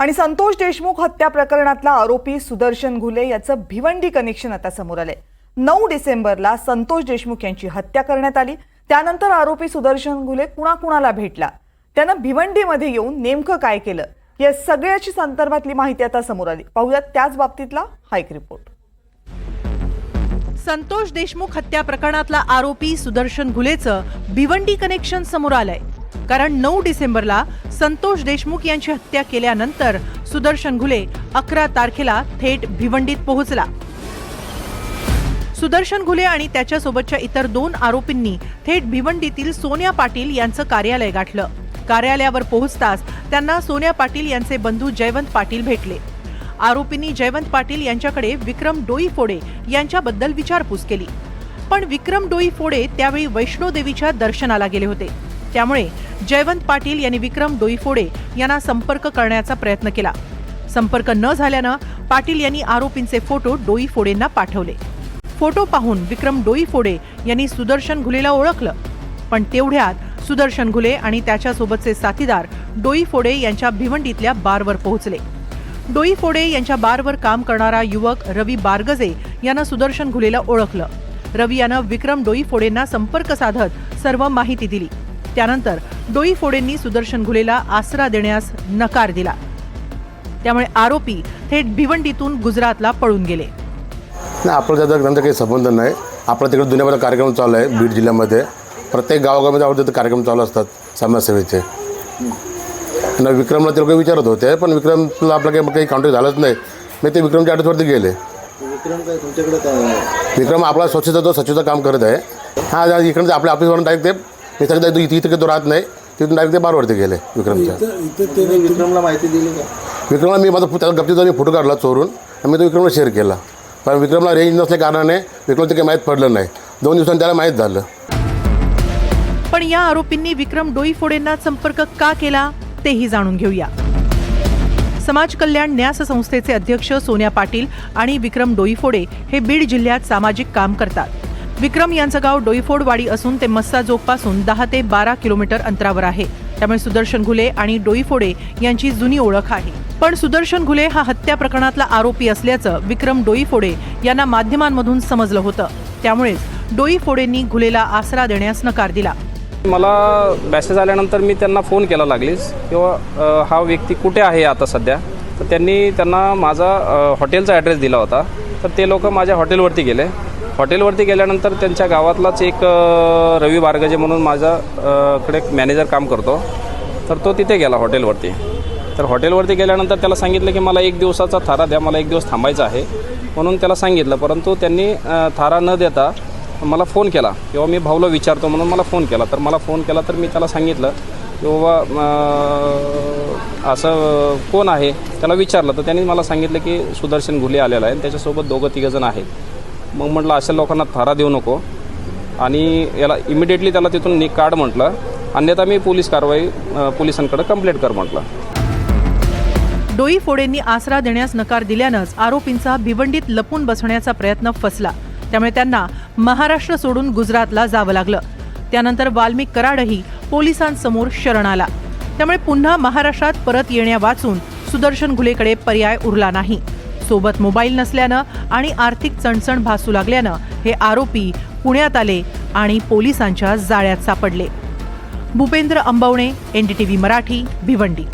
आणि संतोष देशमुख हत्या प्रकरणातला आरोपी सुदर्शन घुले याचं भिवंडी कनेक्शन आता समोर आलंय. नऊ डिसेंबरला संतोष देशमुख यांची हत्या करण्यात आली. त्यानंतर आरोपी सुदर्शन घुले कुणाकुणाला भेटला? त्यानं भिवंडीमध्ये येऊन नेमकं काय केलं? या सगळ्याची संदर्भातली माहिती आता समोर आली. पाहूयात त्याच बाबतीतला हा एक रिपोर्ट संतोष देशमुख हत्या प्रकरणातला आरोपी सुदर्शन घुलेचं भिवंडी कनेक्शन समोर आलंय. कारण नऊ डिसेंबरला संतोष देशमुख यांची हत्या केल्यानंतर सुदर्शन घुले अकरा तारखेला थेट भिवंडीत पोहोचला. सुदर्शन घुले आणि त्याच्यासोबतच्या इतर दोन आरोपींनी थेट भिवंडीतील सोन्या पाटील यांचं कार्यालय गाठलं. कार्यालयावर पोहोचताच त्यांना सोन्या पाटील यांचे बंधू जयवंत पाटील भेटले. आरोपींनी जयवंत पाटील यांच्याकडे विक्रम डोई फोडे यांच्याबद्दल विचारपूस केली. पण विक्रम डोई फोडे त्यावेळी वैष्णोदेवीच्या दर्शनाला गेले होते. त्यामुळे जयवंत पाटील यांनी विक्रम डोईफोडे यांना संपर्क करण्याचा प्रयत्न केला. संपर्क न झाल्यानं पाटील यांनी आरोपींचे फोटो डोईफोडेंना पाठवले. फोटो पाहून विक्रम डोईफोडे यांनी सुदर्शन घुलेला ओळखलं. पण तेवढ्यात सुदर्शन घुले आणि त्याच्यासोबतचे साथीदार डोईफोडे यांच्या भिवंडीतल्या बारवर पोहोचले. डोईफोडे यांच्या बारवर काम करणारा युवक रवी बारगजे यानं सुदर्शन घुलेला ओळखलं. रवी यानं विक्रम डोईफोडेंना संपर्क साधत सर्व माहिती दिली. त्यानंतर डोईफोडेंनी सुदर्शन घुलेला आसरा देण्यास नकार दिला. त्यामुळे आरोपी थेट भिवंडीतून गुजरातला पळून गेले. नाही आपलं त्याचा त्यांचा काही संबंध नाही. आपला तिकडे दुनियाभर कार्यक्रम चालू आहे बीड जिल्ह्यामध्ये. प्रत्येक गावागावामध्ये आपल्या तिथे कार्यक्रम चालू असतात समाजसेवेचे. आणि विक्रमला ते लोक विचारत होते पण विक्रमला आपलं काही काही कॉन्टॅक्ट झालंच नाही. मी ते विक्रमच्या ॲड्रेसवरती गेले. विक्रम काय तुमच्याकडे काय विक्रम आपला स्वच्छता तो स्वच्छता काम करत आहे. हां इकडे आपल्या ऑफिसवरून डायरेक्ट ते मी सांगितलं इथे इथे काही तो राहत नाही. तिथून डायरेक्ट ते बारवरती गेले विक्रमच्या. विक्रमला माहिती दिली का? विक्रमला मी माझा त्याचा गप्तीचा मी फोटो काढला चोरून आणि मी तो विक्रमला शेअर केला. पण विक्रमला रेंज नसल्या कारणाने विक्रमला ते काही माहीत पडलं नाही. दोन दिवसांनी त्याला माहीत झालं. पण या आरोपींनी विक्रम डोईफोडेंना संपर्क का केला तेही जाणून घेऊया. समाज कल्याण न्यास संस्थेचे अध्यक्ष सोन्या पाटील आणि विक्रम डोईफोडे हे बीड जिल्ह्यात सामाजिक काम करतात. विक्रम यांचं गाव डोईफोडवाडी असून ते मस्साजोगपासून दहा ते बारा किलोमीटर अंतरावर आहे. त्यामुळे सुदर्शन घुले आणि डोईफोडे यांची जुनी ओळख आहे. पण सुदर्शन घुले हा हत्या प्रकरणातला आरोपी असल्याचं विक्रम डोईफोडे यांना माध्यमांमधून समजलं होतं. त्यामुळेच डोईफोडेंनी घुलेला आसरा देण्यास नकार दिला. मला मॅसेज आल्यानंतर मी त्यांना फोन केला लागलीच. किंवा हा व्यक्ती कुठे आहे आता सध्या? तर त्यांनी त्यांना माझा हॉटेलचा ॲड्रेस दिला होता. तर ते लोक माझ्या हॉटेलवरती गेले. हॉटेलवरती गेल्यानंतर त्यांच्या गावातलाच एक रवी बारगजे म्हणून माझा एक मॅनेजर काम करतो. तर तो तिथे गेला हॉटेलवरती. तर हॉटेलवरती गेल्यानंतर त्याला सांगितलं की मला एक दिवसाचा थारा द्या मला एक दिवस थांबायचा आहे म्हणून त्याला सांगितलं. परंतु त्यांनी थारा न देता मला फोन केला. किंवा मी भाऊला विचारतो म्हणून मला फोन केला. तर मला फोन केला तर मी त्याला सांगितलं की बाबा असं कोण आहे? त्याला विचारलं. तर त्यांनी मला सांगितलं की सुदर्शन घुले आलेला आहे आणि त्याच्यासोबत दोघं तिघंजण आहेत. मग म्हटलं अशा लोकांना थारा देऊ नको. आणि याला इमिडिएटली त्याला तिथून नि काढ म्हटलं. अन्यथा मी पोलीस कारवाई पोलिसांकडे कंप्लेंट कर म्हटलं. डोईफोडेंनी आसरा देण्यास नकार दिल्यानंच आरोपींचा भिवंडीत लपून बसण्याचा प्रयत्न फसला. त्यामुळे त्यांना महाराष्ट्र सोडून गुजरातला जावं लागलं. त्यानंतर वाल्मिक कराडही पोलिसांसमोर शरण आला. त्यामुळे पुन्हा महाराष्ट्रात परत येण्या वाचून सुदर्शन घुलेकडे पर्याय उरला नाही. सोबत मोबाईल नसल्यानं आणि आर्थिक चणचण भासू लागल्यानं हे आरोपी पुण्यात आले आणि पोलिसांच्या जाळ्यात सापडले. भूपेंद्र अंबवणे एनडीटीव्ही मराठी भिवंडी.